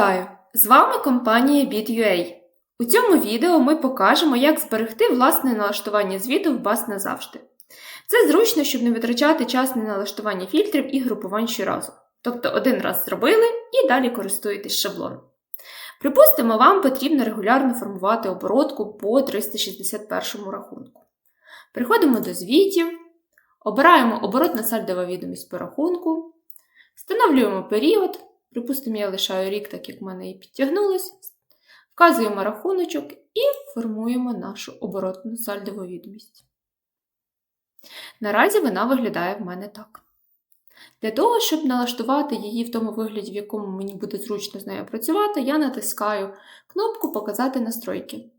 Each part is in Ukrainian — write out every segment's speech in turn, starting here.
Вітаю! З вами компанія Bit.ua. У цьому відео ми покажемо, як зберегти власне налаштування звіту в бас назавжди. Це зручно, щоб не витрачати час на налаштування фільтрів і групувань щоразу. Тобто один раз зробили і далі користуєтесь шаблоном. Припустимо, вам потрібно регулярно формувати оборотку по 361 рахунку. Переходимо до звітів, обираємо оборотна сальдова відомість по рахунку, встановлюємо період. Припустимо, я лишаю рік, так як в мене і підтягнулось. Вказуємо рахуночок і формуємо нашу оборотну сальдову відомість. Наразі вона виглядає в мене так. Для того, щоб налаштувати її в тому вигляді, в якому мені буде зручно з нею працювати, я натискаю кнопку Показати настройки.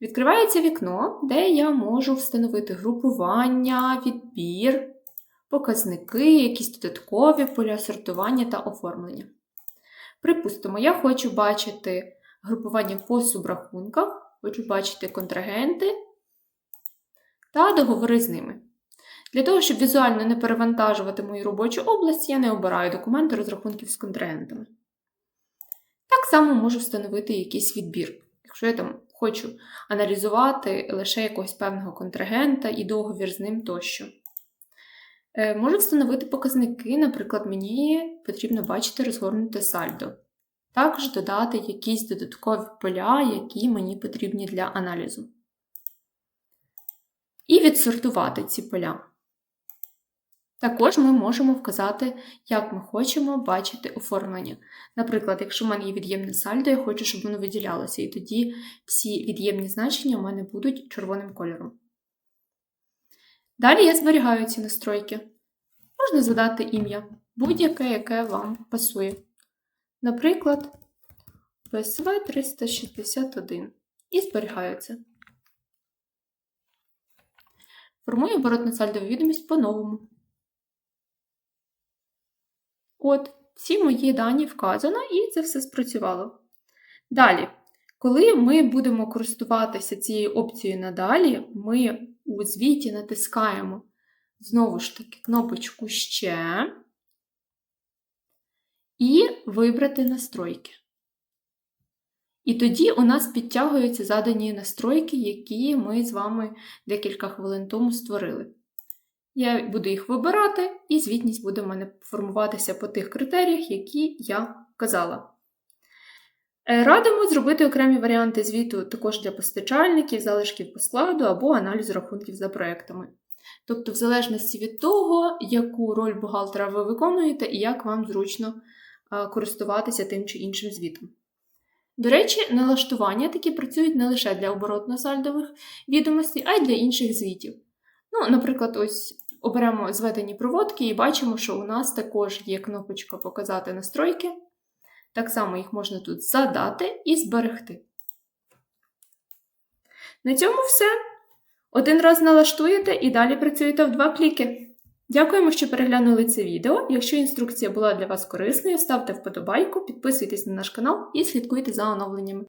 Відкривається вікно, де я можу встановити групування, відбір, показники, якісь додаткові поля сортування та оформлення. Припустимо, я хочу бачити групування по субрахунках, хочу бачити контрагенти та договори з ними. Для того, щоб візуально не перевантажувати мою робочу область, я не обираю документи розрахунків з контрагентами. Так само можу встановити якийсь відбір. Якщо я там хочу аналізувати лише якогось певного контрагента і договір з ним тощо. Е, Можу встановити показники, наприклад, мені потрібно бачити розгорнуте сальдо. Також додати якісь додаткові поля, які мені потрібні для аналізу. І відсортувати ці поля. Також ми можемо вказати, як ми хочемо бачити оформлення. Наприклад, якщо в мене є від'ємне сальдо, я хочу, щоб воно виділялося, і тоді всі від'ємні значення у мене будуть червоним кольором. Далі я зберігаю ці настройки. Можна задати ім'я, будь-яке, яке вам пасує. Наприклад, PSV 361 і зберігаю це. Формую оборотну сальдову відомість по-новому. От, всі мої дані вказано, і це все спрацювало. Далі, коли ми будемо користуватися цією опцією надалі, ми у звіті натискаємо знову ж таки кнопочку Ще і вибрати настройки. І тоді у нас підтягуються задані настройки, які ми з вами декілька хвилин тому створили. Я буду їх вибирати, і звітність буде в мене формуватися по тих критеріях, які я вказала. Е, Радимо зробити окремі варіанти звіту також для постачальників, залишків по складу або аналізу рахунків за проектами. Тобто, в залежності від того, яку роль бухгалтера ви виконуєте і як вам зручно е, користуватися тим чи іншим звітом. До речі, налаштування такі працюють не лише для оборотно-сальдових відомостей, а й для інших звітів. Ну, наприклад, ось оберемо зведені проводки і бачимо, що у нас також є кнопочка Показати настройки. Так само їх можна тут задати і зберегти. На цьому все. Один раз налаштуєте і далі працюєте в два кліки. Дякуємо, що переглянули це відео. Якщо інструкція була для вас корисною, ставте вподобайку, підписуйтесь на наш канал і слідкуйте за оновленнями.